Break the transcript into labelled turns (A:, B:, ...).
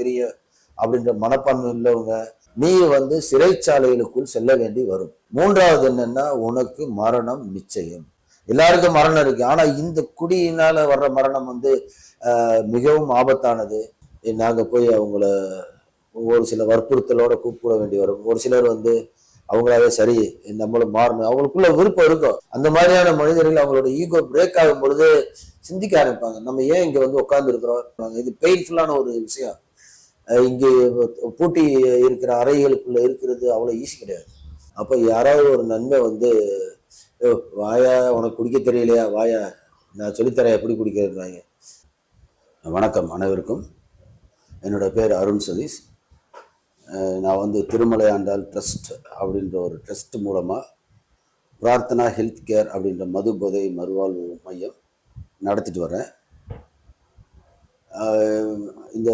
A: தெரியும் அப்படின்ற மனப்பான்மை உள்ளவங்க நீ வந்து சிறைச்சாலைகளுக்குள் செல்ல வேண்டி வரும். மூன்றாவது என்னன்னா உனக்கு மரணம் நிச்சயம். எல்லாருக்கும் மரணம் இருக்கு. ஆனா இந்த குடியினால வர்ற மரணம் வந்து ஆஹ், மிகவும் ஆபத்தானது. நாங்க போய் அவங்கள ஒரு சில வற்புறுத்தலோட கூப்பிட வேண்டி வரும். ஒரு சிலர் வந்து அவங்களாவே சரி நம்மளும் மாறணும். அவங்களுக்குள்ள விருப்பம் இருக்கும். அந்த மாதிரியான மனிதர்கள் அவங்களோட ஈகோ பிரேக் ஆகும் பொழுது சிந்திக்க ஆரம்பிப்பாங்க. நம்ம ஏன் இங்க வந்து உட்கார்ந்து இருக்கிறோம் இது பெயின்ஃபுல்லான ஒரு விஷயம். இங்கே பூட்டி இருக்கிற அறைகளுக்குள்ள இருக்கிறது அவ்வளோ ஈஸி கிடையாது. அப்போ யாராவது ஒரு நன்மை வந்து வாயா உனக்கு குடிக்க தெரியலையா? வாயா நான் சொல்லித்தரேன் எப்படி குடிக்கிறதுனாங்க? வணக்கம் அனைவருக்கும். என்னோட பேர் அருண் சதீஷ். நான் வந்து திருமலை ஆண்டாள் ட்ரஸ்ட் அப்படின்ற ஒரு ட்ரஸ்ட் மூலமாக பிரார்த்தனா ஹெல்த் கேர் அப்படின்ற மது போதை மறுவாழ்வு மையம் நடத்திட்டு வரேன். இந்த